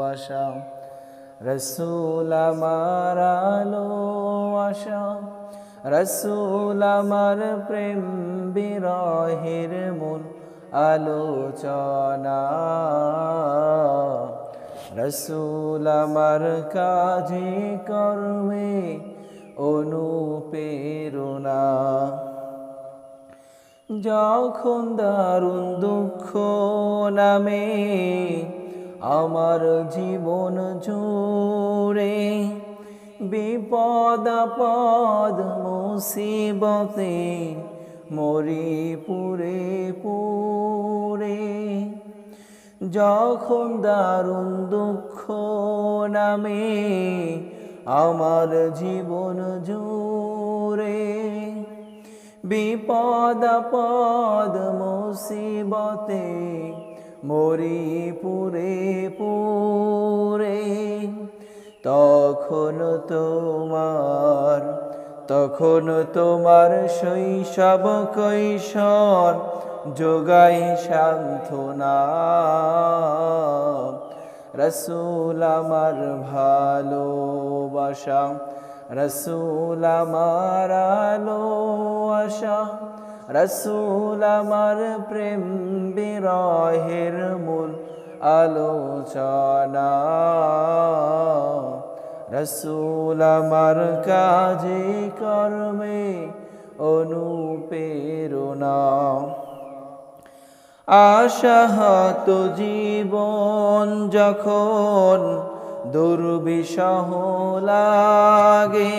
ভালোবাসা, রসুল আমার আলো, আশা। রসুল আমার প্রেম বিরহের মূল আলোচনা। রসুল আমার কাজে, কর্মে অনুপেরুনা যখন দারুণ দুঃখ নামে আমার জীবন জুড়ে বিপদ পদ মুসিবতে মরি পুরে পুরে যখন দারুণ দুঃখ নামে আমার জীবন জুড়ে বিপদ পদ মুসিবতে মরি পুরে পুরে, তখন তোমার তখন তোমার শৈশব কৈশোর যোগাই সান্ত্বনা। রসুল আমার ভালোবাসা, রসুল আমার আলো আশা রসুল আমার প্রেম বিরহের মূল আলোচনা। রসুল আমার কাজে, কর্মে অনুপেরণা আশাহত জীবন যখন দুর্বিষহ লাগে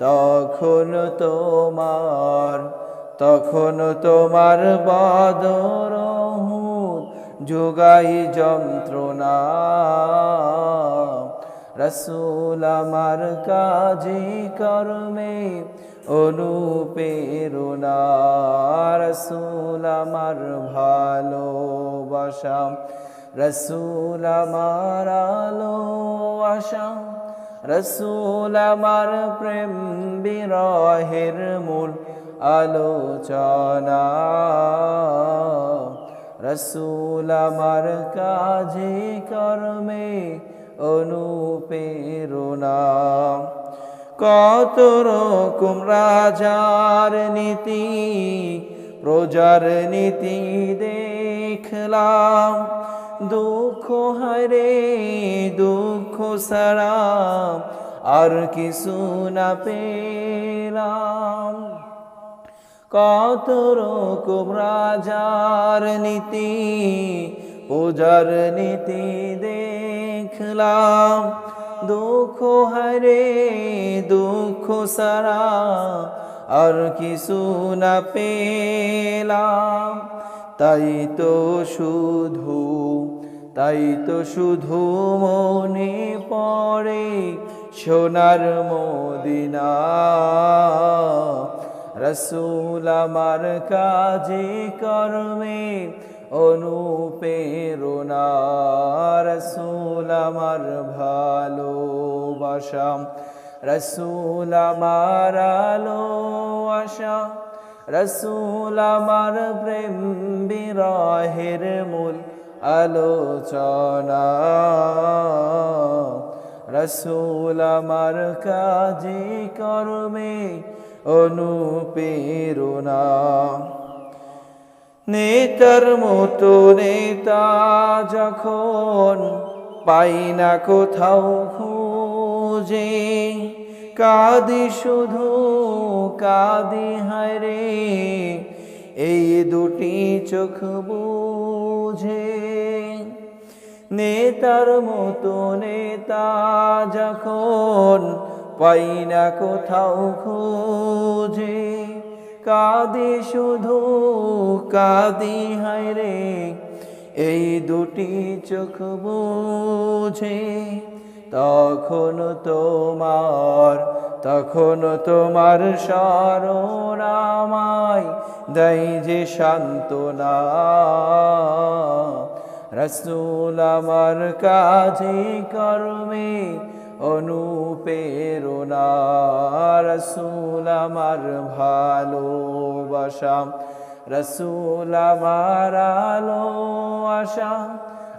তখন তোমার তখন তোমার বাদর যোগাই যন্ত্রণা। রসুল আমার কাজে, কর্মে অনুপেরণা রসুল আমার ভালোবাসা। রসুল আমার আলো আশা। রসুল আমার প্রেম বিরহের মূল আলোচনা। রসুল আমার কাজে, কর্মে অনুপেরণা কত রকম রাজার নীতি, প্রজার নীতি দেখলাম। দুঃখ হারে দুঃখ সারা আর কিছু না পেলাম। কত রকম রাজার নীতি, পূজার নীতি দেখলাম। দুঃখ হারে দুঃখ সারা আর কিছু না পেলাম। তাই তো শুধু, তাই তো শুধু মনে পড়ে সোনার মদিনা। রসুল আমার কাজে, কর্মে অনুপেরণা রসুল আমার ভালোবাসা, রসুল আমার আলো আশা। রসুল আমার প্রেম বিরহের মূল আলোচনা। রসুল আমার কাজে কর্মে অনুপেরণা নেতার মতো নেতা যখন পাই না কোথাও খুঁজে কাদি শুধু, কাদি হারে এই দুটি চোখ বুঝে নেতার মতো নেতা যখন পাই না কোথাও খোঁজে। কাদি শুধু, কাদি হায়রে এই দুটি চোখ বুঝে তখন তোমার তখন তোমার স্মরণামায় দেয় যে সান্ত্বনা। রসুল আমার কাজে কর্মে অনুপেরণা রসুল আমার ভালোবাসা। রসুল আমার আলো আশা।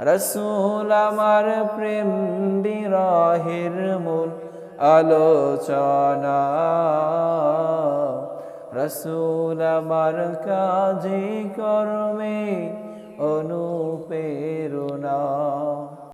রসুল আমার প্রেম বিরহের মূল আলোচনা। রসুল আমার কাজে কর্মে অনুপেরণা